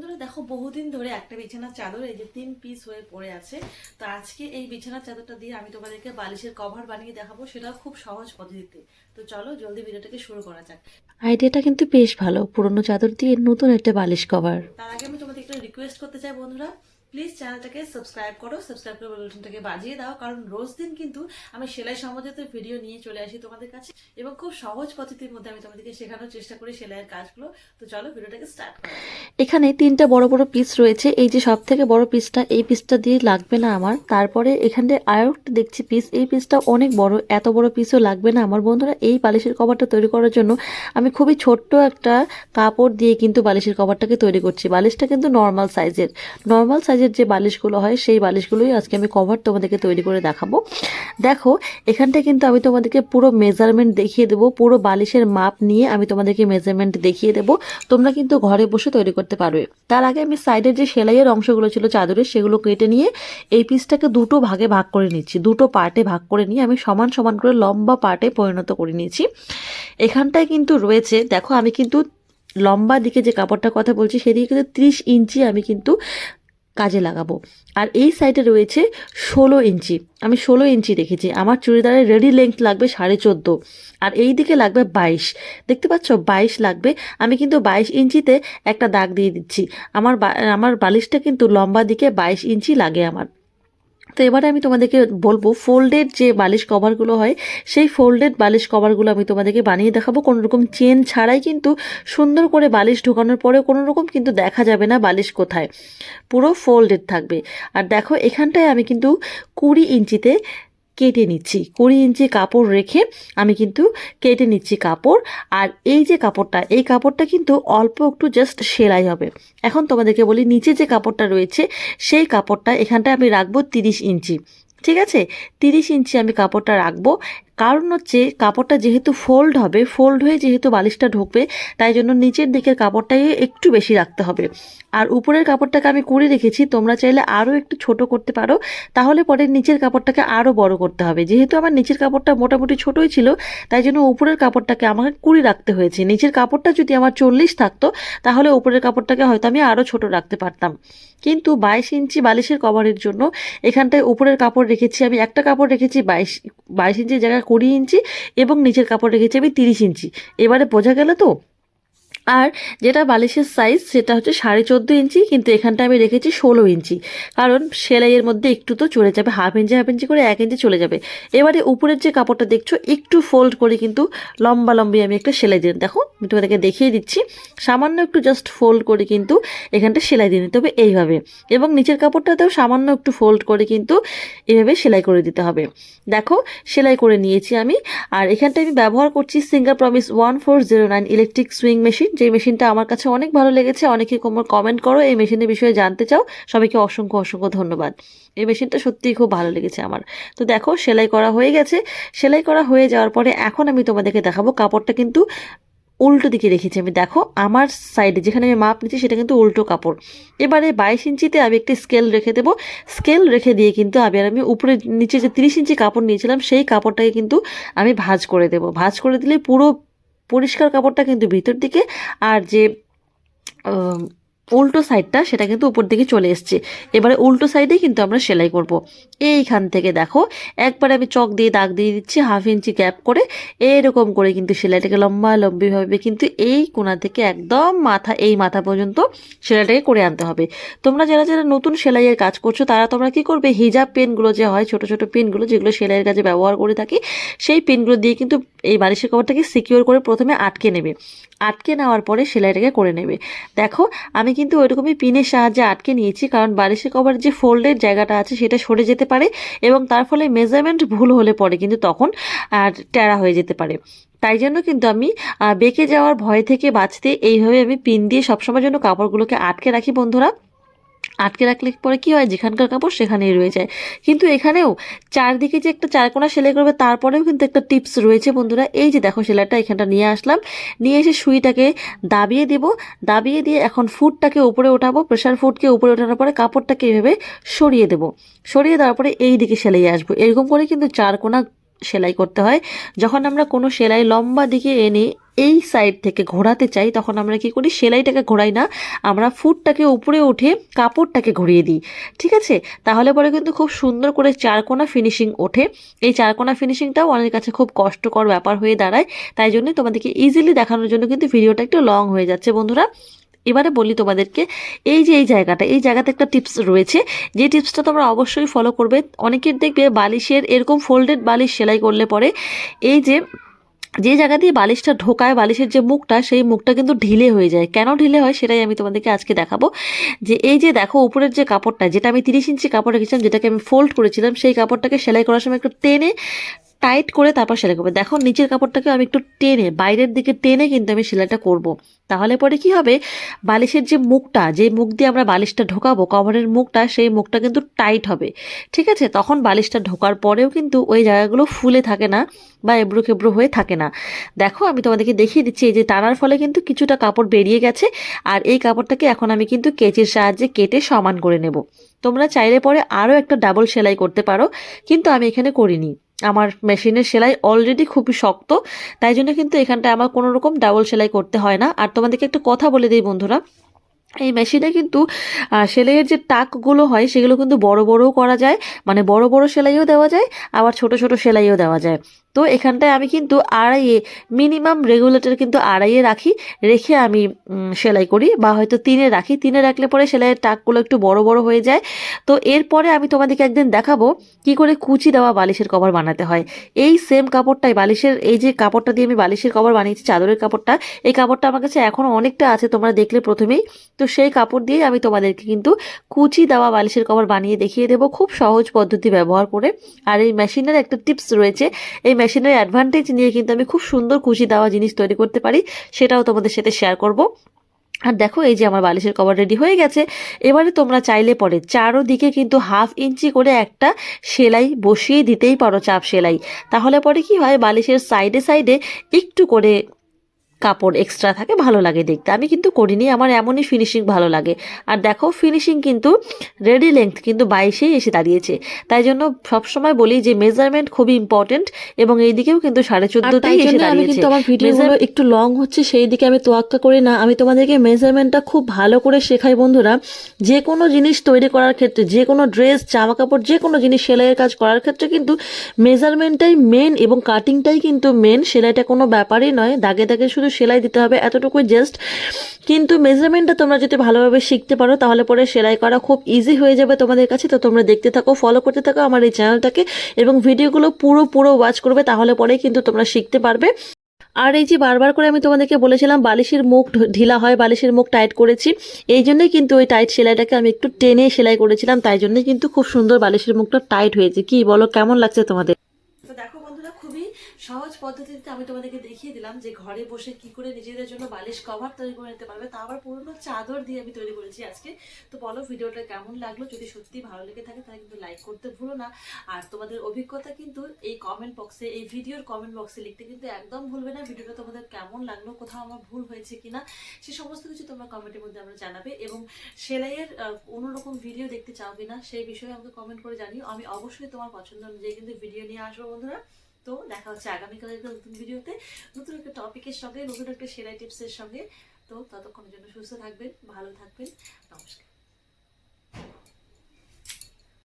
বন্ধুরা দেখো বহুদিন ধরে একটা বিছানার চাদর এই যে তিন পিস হয়ে পড়ে আছে। তো আজকে এই বিছানার চাদরটা দিয়ে আমি তোমাদেরকে বালিশের কভার বানিয়ে দেখাবো সেটাও খুব সহজ পদ্ধতিতে। তো চলো জলদি ভিডিওটাকে শুরু করা যাক। আইডিয়াটা কিন্তু বেশ ভালো পুরনো চাদর দিয়ে নতুন একটা বালিশ কভার তার আগে আমি তোমাদের একটা রিকোয়েস্ট করতে চাই বন্ধুরা। প্লিজ চ্যানেলটাকে সাবস্ক্রাইব করো সাবস্ক্রাইব করে বেলটনটাকে বাজিয়ে দাও, কারণ রোজ দিন কিন্তু আমি সেলাই সম্বন্ধিত ভিডিও নিয়ে চলে আসি তোমাদের কাছে। এবং খুব সহজ পদ্ধতির মধ্যে আমি তোমাদেরকে শেখানোর চেষ্টা করি সেলাইয়ের কাজগুলো। তো চলো ভিডিওটাকে স্টার্ট করা। এখানে তিনটা বড় বড় পিস রয়েছে। এই যে সব থেকে বড় পিসটা এই পিসটা দিয়ে লাগবে না আমার। তারপরে এখানে আরও দেখছি পিস এই পিসটা অনেক বড়, এত বড় পিসও লাগবে না আমার। বন্ধুরা, এই বালিশের কভারটা তৈরি করার জন্য আমি খুবই ছোট্ট একটা কাপড় দিয়ে কিন্তু বালিশের কভারটাকে তৈরি করছি। বালিশটা কিন্তু নর্মাল সাইজের নর্মাল সাইজের যে বালিশগুলো হয়, সেই বালিশগুলোই আজকে আমি কভার তোমাদেরকে তৈরি করে দেখাবো। দেখো, এখানটায় কিন্তু আমি তোমাদেরকে পুরো মেজারমেন্ট দেখিয়ে দেবো, পুরো বালিশের মাপ নিয়ে আমি তোমাদেরকে মেজারমেন্ট দেখিয়ে দেবো। তোমরা কিন্তু ঘরে বসে তৈরি করতে পারবে। তার আগে আমি সাইডের যে সেলাইয়ের অংশগুলো ছিল চাদরের, সেগুলো কেটে নিয়ে এই পিসটাকে দুটো ভাগে ভাগ করে নিচ্ছি। দুটো পার্টে ভাগ করে নিয়ে আমি সমান সমান করে লম্বা পার্টে পরিণত করে নিয়েছি। এখানটায় কিন্তু রয়েছে, দেখো আমি কিন্তু লম্বা দিকে যে কাপড়টার কথা বলছি, সেদিকে কিন্তু ত্রিশ ইঞ্চি আমি কিন্তু কাজে লাগাবো। আর এই সাইডে রয়েছে ষোলো ইঞ্চি। আমি ষোলো ইঞ্চি রেখেছি আমার চুড়িদারের রেডি লেংথ লাগবে সাড়ে চোদ্দ। আর এই দিকে লাগবে বাইশ। দেখতে পাচ্ছ? বাইশ লাগবে। আমি কিন্তু বাইশ ইঞ্চিতে একটা দাগ দিয়ে দিচ্ছি। আমার আমার বালিশটা কিন্তু লম্বা দিকে বাইশ ইঞ্চি লাগে আমার। তো এবারে আমি তোমাদেরকে বলব ফোল্ডেড যে বালিশ কভারগুলো হয়, সেই ফোল্ডেড বালিশ কভারগুলো আমি তোমাদেরকে বানিয়ে দেখাবো। কোনো রকম চেন ছাড়াই কিন্তু সুন্দর করে বালিশ ঢোকানোর পরেও কোনো রকম কিন্তু দেখা যাবে না বালিশ কোথায়। পুরো ফোল্ডেড থাকবে। আর দেখো, এখানটায় আমি কিন্তু কুড়ি ইঞ্চিতে কেটে নিচ্ছি। কুড়ি ইঞ্চি কাপড় রেখে আমি কিন্তু কেটে নিচ্ছি কাপড়। আর এই যে কাপড়টা, এই কাপড়টা কিন্তু অল্প একটু জাস্ট সেলাই হবে। এখন তোমাদেরকে বলি, নিচে যে কাপড়টা রয়েছে, সেই কাপড়টা এখানটায় আমি রাখব তিরিশ ইঞ্চি। ঠিক আছে? তিরিশ ইঞ্চি আমি কাপড়টা রাখব। কারণ হচ্ছে কাপড়টা যেহেতু ফোল্ড হবে ফোল্ড হয়ে যেহেতু বালিশটা ঢুকবে, তাই জন্য নিচের দিকের কাপড়টাই একটু বেশি রাখতে হবে। আর উপরের কাপড়টাকে আমি কুড়ি রেখেছি, তোমরা চাইলে আরও একটু ছোট করতে পারো, তাহলে পরে নিচের কাপড়টাকে আরও বড় করতে হবে। যেহেতু আমার নিচের কাপড়টা মোটামুটি ছোটোই ছিল, তাই জন্য উপরের কাপড়টাকে আমাকে কুড়ি রাখতে হয়েছে। নিচের কাপড়টা যদি আমার চল্লিশ থাকতো, তাহলে উপরের কাপড়টাকে হয়তো আমি আরও ছোট রাখতে পারতাম। কিন্তু বাইশ ইঞ্চি বালিশের কভারের জন্য এখানটায় উপরের কাপড় রেখেছি আমি, একটা কাপড় রেখেছি বাইশ বাইশ ইঞ্চির জায়গায় কুড়ি ইঞ্চি এবং নিচের কাপড় রেখেছি আমি তিরিশ ইঞ্চি। এবারে বোঝা গেল তো আর যেটা বালিশের সাইজ সেটা হচ্ছে সাড়ে চোদ্দ ইঞ্চি, কিন্তু এখানটা আমি রেখেছি ষোলো ইঞ্চি। কারণ সেলাইয়ের মধ্যে একটু তো চলে যাবে হাফ ইঞ্চি হাফ ইঞ্চি করে এক ইঞ্চি চলে যাবে। এবারে উপরের যে কাপড়টা দেখছ, একটু ফোল্ড করে কিন্তু লম্বা লম্বি আমি একটা সেলাই দিয়ে দেখো, আমি তোমাদেরকে দেখিয়ে দিচ্ছি। সামান্য একটু জাস্ট ফোল্ড করে কিন্তু এখানটা সেলাই দিয়ে নিতে হবে এইভাবে। এবং নিচের কাপড়টাতেও সামান্য একটু ফোল্ড করে কিন্তু এভাবে সেলাই করে দিতে হবে। দেখো, সেলাই করে নিয়েছি আমি। আর এখানটা আমি ব্যবহার করছি Singer promise one four zero nine electric sewing machine যে মেশিনটা আমার কাছে অনেক ভালো লেগেছে, অনেকে কোমর কমেন্ট করো, এই মেশিনের বিষয়ে জানতে চাও, সবাইকে অসংখ্য অসংখ্য ধন্যবাদ। এই মেশিনটা সত্যিই খুব ভালো লেগেছে আমার। তো দেখো, সেলাই করা হয়ে গেছে। সেলাই করা হয়ে যাওয়ার পরে এখন আমি তোমাদেরকে দেখাবো, কাপড়টা কিন্তু উল্টো দিকে রেখেছি। আমি দেখো, আমার সাইডে যেখানে আমি মাপ নিচ্ছি, সেটা কিন্তু উল্টো কাপড়। এবারে বাইশ ইঞ্চিতে আমি একটি স্কেল রেখে দেবো। স্কেল রেখে দিয়ে কিন্তু আমি আর আমি উপরে নিচে যে তিরিশ ইঞ্চি কাপড় নিয়েছিলাম, সেই কাপড়টাকে কিন্তু আমি ভাজ করে দেবো। ভাজ করে দিলে পুরো পরিষ্কার কাপড়টা কিন্তু ভিতর দিকে আর যে উল্টো সাইডটা সেটা কিন্তু উপর দিকে চলে এসছে। এবারে উল্টো সাইডেই কিন্তু আমরা সেলাই করব। এইখান থেকে দেখো, একবার আমি চক দিয়ে দাগ দিয়ে দিচ্ছি হাফ ইঞ্চি গ্যাপ করে এরকম করে কিন্তু সেলাইটাকে লম্বা লম্বিভাবে কিন্তু এই কোনা থেকে একদম মাথা, এই মাথা পর্যন্ত সেলাইটাকে করে আনতে হবে। তোমরা যারা যারা নতুন সেলাইয়ের কাজ করছ, তারা তোমরা কি করবে? হিজাব পেনগুলো যে হয়, ছোট ছোট পেনগুলো যেগুলো সেলাইয়ের কাজে ব্যবহার করে থাকি, সেই পেনগুলো দিয়ে কিন্তু এই বালিশের কভারটাকে সিকিউর করে প্রথমে আটকে নেবে। আটকে নেওয়ার পরে সেলাইটাকে করে নেবে। দেখো, আমি কিন্তু ওইরকমই পিনের সাহায্যে আটকে নিয়েছি, কারণ বালিশের কভার যে ফোল্ডের জায়গাটা আছে সেটা সরে যেতে পারে এবং তার ফলে মেজারমেন্ট ভুল হলে পরে কিন্তু তখন আর ট্যাড়া হয়ে যেতে পারে। তাই জন্য কিন্তু আমি বেঁকে যাওয়ার ভয় থেকে বাঁচতে এইভাবে আমি পিন দিয়ে সবসময় জন্য কাপড়গুলোকে আটকে রাখি বন্ধুরা। আটকে রাখলে পরে কি হয়? যেখানকার কাপড় সেখানেই রয়ে যায়। কিন্তু এখানেও চারদিকে যে একটা চারকোনা সেলাই করবে, তারপরেও কিন্তু একটা টিপস রয়েছে বন্ধুরা। এই যে দেখো সেলাইটা এখানটা নিয়ে আসলাম। নিয়ে এসে সুইটাকে দাবিয়ে দিব। দাবিয়ে দিয়ে এখন ফুটটাকে উপরে ওঠাবো। প্রেশার ফুটকে উপরে ওঠানোর পরে কাপড়টাকে এভাবে সরিয়ে দেবো। সরিয়ে দেওয়ার পরে এই দিকে সেলাই আসব। এরকম করে কিন্তু চারকোনা সেলাই করতে হয়। যখন আমরা কোনো সেলাই লম্বা দিকে এনে এই সাইড থেকে ঘোরাতে চাই, তখন আমরা কি করি? সেলাইটাকে ঘোরাই না। আমরা ফুটটাকে উপরে উঠে কাপড়টাকে ঘুরিয়ে দিই। ঠিক আছে? তাহলে পরে কিন্তু খুব সুন্দর করে চারকোনা ফিনিশিং ওঠে। এই চারকোনা ফিনিশিংটাও অনেকের কাছে খুব কষ্টকর ব্যাপার হয়ে দাঁড়ায়। তাই জন্য তোমাদেরকে ইজিলি দেখানোর জন্য কিন্তু ভিডিওটা একটু লং হয়ে যাচ্ছে, বন্ধুরা। এবারে বলি তোমাদেরকে, এই যে এই জায়গাটা, এই জায়গাতে একটা টিপস রয়েছে। যে টিপসটা তোমরা অবশ্যই ফলো করবে। অনেকের দেখবে বালিশের এরকম ফোল্ডেড বালিশ সেলাই করলে পরে এই যে যে জায়গা দিয়ে বালিশটা ঢোকায়, বালিশের যে মুখটা, সেই মুখটা কিন্তু ঢিলে হয়ে যায়। কেন ঢিলে হয় সেটাই আমি তোমাদেরকে আজকে দেখাবো। যে এই যে দেখো উপরের যে কাপড়টা, যেটা আমি তিরিশ ইঞ্চি কাপড় রেখেছিলাম, যেটাকে আমি ফোল্ড করেছিলাম, সেই কাপড়টাকে সেলাই করার সময় একটু টেনে টাইট করে তারপর সেলাই করবে। দেখো, নিচের কাপড়টাকে আমি একটু টেনে, বাইরের দিকে টেনে কিন্তু আমি সেলাইটা করব। তাহলে পরে কি হবে? বালিশের যে মুখটা, যে মুখ দিয়ে আমরা বালিশটা ঢোকাবো, কভারের মুখটা, সেই মুখটা কিন্তু টাইট হবে। ঠিক আছে? তখন বালিশটা ঢোকার পরেও কিন্তু ওই জায়গাগুলো ফুলে থাকে না বা এবড়ো খেবড়ো হয়ে থাকে না। দেখো, আমি তোমাদেরকে দেখিয়ে দিচ্ছি, এই যে টানার ফলে কিন্তু কিছুটা কাপড় বেরিয়ে গেছে আর এই কাপড়টাকে এখন আমি কিন্তু কেচির সাহায্যে কেটে সমান করে নেব। তোমরা চাইলে পরে আরও একটা ডাবল সেলাই করতে পারো, কিন্তু আমি এখানে করিনি। আমার মেশিনের সেলাই অলরেডি খুবই শক্ত, তাই জন্য কিন্তু এখানটায় আমার কোনো রকম ডাবল সেলাই করতে হয় না। আর তোমাদেরকে একটা কথা বলে দিই বন্ধুরা, এই মেশিনে কিন্তু সেলাইয়ের যে টাকগুলো হয়, সেগুলো কিন্তু বড় বড়ও করা যায় মানে বড় বড় সেলাইও দেওয়া যায়, আবার ছোট ছোট সেলাইও দেওয়া যায়। তো এখানটায় আমি কিন্তু আড়াইয়ে মিনিমাম রেগুলেটর কিন্তু আড়াইয়ে রাখি, রেখে আমি সেলাই করি বা হয়তো তিনে রাখি। তিনে রাখলে পরে সেলাইয়ের টাকগুলো একটু বড় বড় হয়ে যায়। তো এরপরে আমি তোমাদেরকে একদিন দেখাবো কি করে কুচি দেওয়া বালিশের কভার বানাতে হয়। এই সেম কাপড়টাই, বালিশের, এই যে কাপড়টা দিয়ে আমি বালিশের কভার বানিয়েছি, চাদরের কাপড়টা, এই কাপড়টা আমার কাছে এখনও অনেকটা আছে, তোমরা দেখলে প্রথমেই। তো সেই কাপড় দিয়ে আমি তোমাদেরকে কিন্তু কুচি দেওয়া বালিশের কভার বানিয়ে দেখিয়ে দেবো খুব সহজ পদ্ধতি ব্যবহার করে। আর এই মেশিনের একটা টিপস রয়েছে, এই মেশিনের অ্যাডভান্টেজ নিয়ে কিন্তু আমি খুব সুন্দর কুচি দেওয়া জিনিস তৈরি করতে পারি, সেটাও তোমাদের সাথে শেয়ার করব। আর দেখো, এই যে আমার বালিশের কভার রেডি হয়ে গেছে। এবারে তোমরা চাইলে পরে চারোদিকে কিন্তু হাফ ইঞ্চি করে একটা সেলাই বসিয়ে দিতেই পারো চাপ সেলাই। তাহলে পরে কি হয়, বালিশের সাইডে সাইডে একটু করে কাপড় এক্সট্রা থাকে ভালো লাগে দেখতে। আমি কিন্তু করিনি আমার এমনই ফিনিশিং ভালো লাগে। আর দেখো ফিনিশিং কিন্তু রেডি লেংথ কিন্তু বাইশেই এসে দাঁড়িয়েছে। তাই জন্য সবসময় বলি যে মেজারমেন্ট খুবই ইম্পর্টেন্ট এবং এই দিকেও কিন্তু সাড়ে চোদ্দতেই এসে দাঁড়িয়েছে কিন্তু আমার ভিডিওগুলো একটু লং হচ্ছে সেই দিকে আমি তোয়াক্কা করি না। আমি তোমাদেরকে মেজারমেন্টটা খুব ভালো করে শেখাই বন্ধুরা। যে কোনো জিনিস তৈরি করার ক্ষেত্রে যে কোনো ড্রেস জামা কাপড় যে কোনো জিনিস সেলাইয়ের কাজ করার ক্ষেত্রে কিন্তু মেজারমেন্টটাই মেন এবং কাটিংটাই কিন্তু মেন সেলাইটা কোনো ব্যাপারই নয় দাগে দাগে শুধু সেলাই দিতে হবে এতটুকুই জাস্ট কিন্তু মেজারমেন্টটা তোমরা যদি ভালোভাবে শিখতে পারো, তাহলে পরে সেলাই করা খুব ইজি হয়ে যাবে তোমাদের কাছে। তো তোমরা দেখতে থাকো ফলো করতে থাকো আমার এই চ্যানেলটাকে এবং ভিডিওগুলো পুরো পুরো ওয়াচ করবে, তাহলে পরেই কিন্তু তোমরা শিখতে পারবে। আর এই যে বারবার করে আমি তোমাদেরকে বলেছিলাম, বালিশের মুখ ঢিলা হয়, বালিশের মুখ টাইট করেছি। এই জন্যই কিন্তু ওই টাইট সেলাইটাকে আমি একটু টেনে সেলাই করেছিলাম, তাই জন্যই কিন্তু খুব সুন্দর বালিশের মুখটা টাইট হয়েছে। কি বলো, কেমন লাগছে তোমাদের তো দেখো বন্ধুরা খুবই সহজ পদ্ধতিতে আমি তোমাদেরকে দেখিয়ে দিলাম যে ঘরে বসে কি করে নিজেদের জন্য বালিশ কভার তৈরি করে নিতে পারবে। তা আবার পুরোনো চাদর দিয়ে আমি তৈরি করেছি আজকে। তো বলো ভিডিওটা কেমন লাগল? যদি সত্যি ভালো লেগে থাকে তাহলে কিন্তু লাইক করতে ভুলো না। আর তোমাদের অভিজ্ঞতা কিন্তু এই কমেন্ট বক্সে এই ভিডিওর কমেন্ট বক্সে লিখতে কিন্তু একদম ভুলবে না। ভিডিওটা তোমাদের কেমন লাগল কোথাও আমার ভুল হয়েছে কিনা সে সমস্ত কিছু তোমরা কমেন্টের মধ্যে আমরা জানাবে। এবং সেলাইয়ের আহ, কোনো রকম ভিডিও দেখতে চাও কিনা সেই বিষয়ে আমাকে কমেন্ট করে জানিও। আমি অবশ্যই তোমার পছন্দ অনুযায়ী কিন্তু ভিডিও নিয়ে আসব বন্ধুরা। তো দেখা হচ্ছে আগামীকাল একটা নতুন ভিডিওতে। নতুন একটা টপিকের সঙ্গে, নতুন একটা সেলাই টিপসের সঙ্গে। তো ততক্ষণের জন্য সুস্থ থাকবেন, ভালো থাকবেন। নমস্কার।